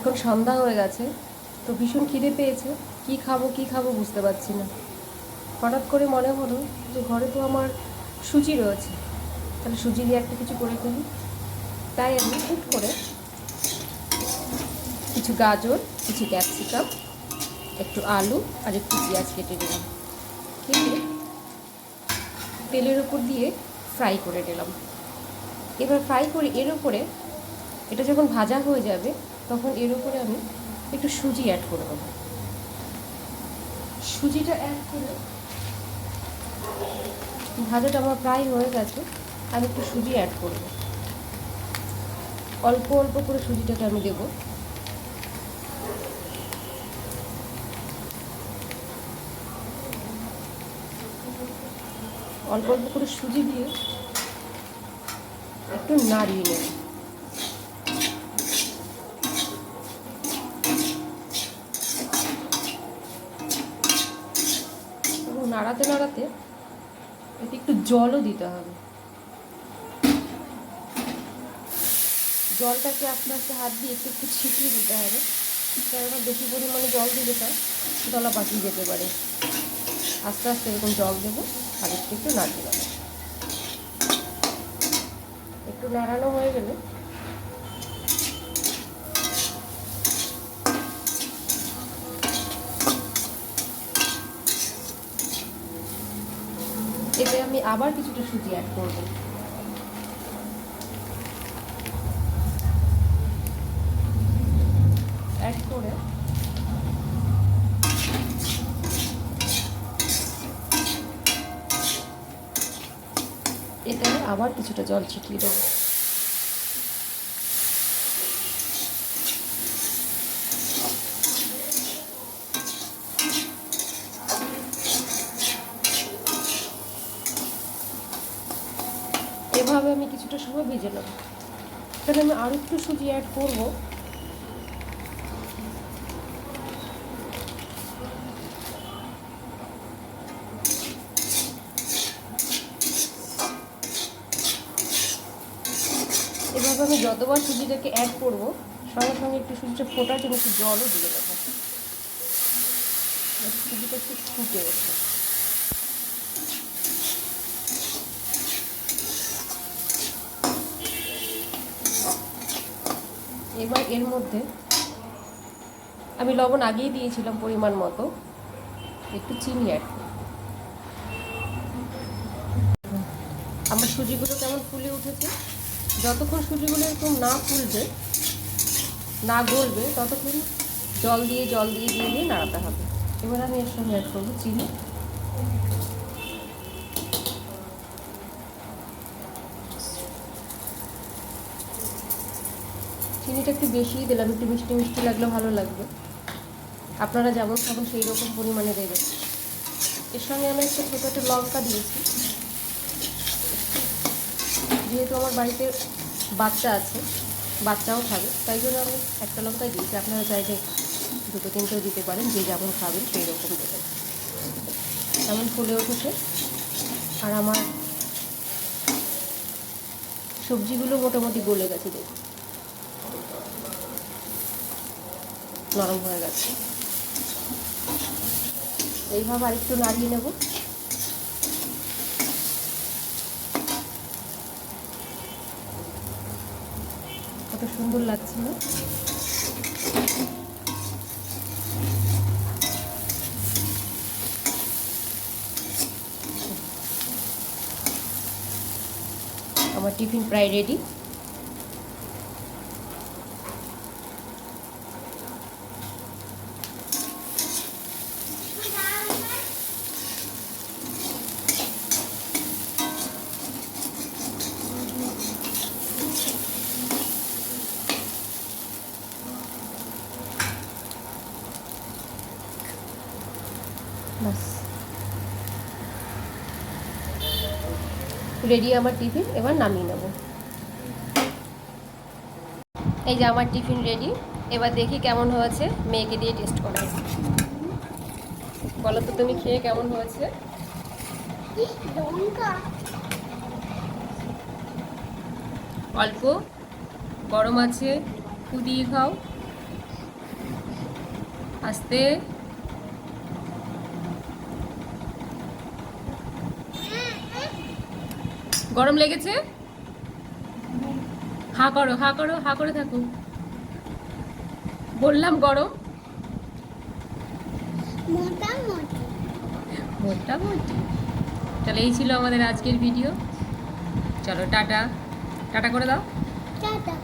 এখন সন্ধ্যা হয়ে গেছে, তো ভীষণ খিদে পেয়েছে। কি খাব কি খাব বুঝতে পারছি না। হঠাৎ করে মনে হলো যে ঘরে তো আমার সুজি রয়েছে। তাহলে সুজি দিয়ে একটা কিছু করে ফেলি। তাই আমি হুট করে কিছু গাজর, কিছু ক্যাপসিকাম, একটু আলু আর একটু পেঁয়াজ কেটে দিলাম কেটে তেলের উপর দিয়ে ফ্রাই করে নিলাম। এবার ফ্রাই করে, এর উপরে এটা যখন ভাজা হয়ে যাবে তখন এর উপরে আমি একটু সুজি অ্যাড করে দেবো। সুজিটা অ্যাড করে ভাজাটা আমার প্রায় হয়ে গেছে, আমি একটু সুজি অ্যাড করব অল্প অল্প করে সুজিটাকে আমি দেবো। অল্প অল্প করে সুজি দিয়ে একটু নাড়িয়ে নেব। নাড়াতে নাড়াতে এতে একটু জলও দিতে হবে। জলটাকে আস্তে আস্তে হাত দিয়ে একটু একটু ছিটিয়ে দিতে হবে। কেননা বেশি পরিমাণে জল দিলে তার দলা পাকিয়ে যেতে পারে। আস্তে আস্তে এরকম জল দেবো আর একটু একটু নাড়তে দেবো একটু নাড়ানো হয়ে গেলে এতে আমি আবার কিছুটা সুজি অ্যাড করব। অ্যাড করে এতে আমি আবার কিছুটা জল ছিটিয়ে দেবো। এভাবে আমি কিছুটা সময় ভেজে নেব। এখানে আমি আরও একটু সুজি অ্যাড করব। এভাবে আমি যতবার সুজিটাকে অ্যাড করব, সঙ্গে সঙ্গে একটু সুজিটা ফোটার জন্য একটু জলও দিয়ে দেবো। সুজিটা একটু ফুটে ওঠে। এবার এর মধ্যে আমি লবণ আগেই দিয়েছিলাম পরিমাণ মতো, একটু চিনি অ্যাড আমার সুজিগুলো কেমন ফুলে উঠেছে? যতক্ষণ সুজিগুলো এরকম না ফুলবে, না গলবে, ততক্ষণ জল দিয়ে জল দিয়ে দিয়ে দিয়ে নাড়াতে হবে। এবার আমি এর সঙ্গে অ্যাড করব চিনি। চিনিটা একটু বেশিই দিলাম, একটু মিষ্টি মিষ্টি লাগলে ভালো লাগবে। আপনারা যেমন খাবেন সেই রকম পরিমাণে দেবেন। এর সঙ্গে আমি একটা ছোটো একটা লঙ্কা দিয়েছি। যেহেতু আমার বাড়িতে বাচ্চা আছে, বাচ্চাও খাবে, তাই জন্য আমি একটা লঙ্কাই দিয়েছি। আপনারা চাইলে দুটো তিনটেও দিতে পারেন, যে যেমন খাবেন সেই রকম দেবেন। এমন ফুলে উঠেছে। আর আমার সবজিগুলো মোটামুটি গলে গেছে, দেখুন। নরম হয়ে গেছে। এইভাবে আরেকটু নাড়িয়ে নেব। কত সুন্দর লাগছে না আমার টিফিন প্রায় রেডি বাস রেডি আমার টিফিন এবার নামিয়ে নেব। এই যে আমার টিফিন রেডি এবার দেখি কেমন হয়েছে, মেয়েকে দিয়ে টেস্ট করা বলো তো তুমি খেয়ে কেমন হয়েছে? অল্প, গরম আছে ফু দিয়ে খাও। আস্তে। গরম লেগেছে? হা করো হা করো হা করে থাকো। বললাম গরম। মোটামুটি। মোটামুটি। তাহলে এই ছিল আমাদের আজকের ভিডিও চলো টাটা। টাটা করে দাও। টাটা।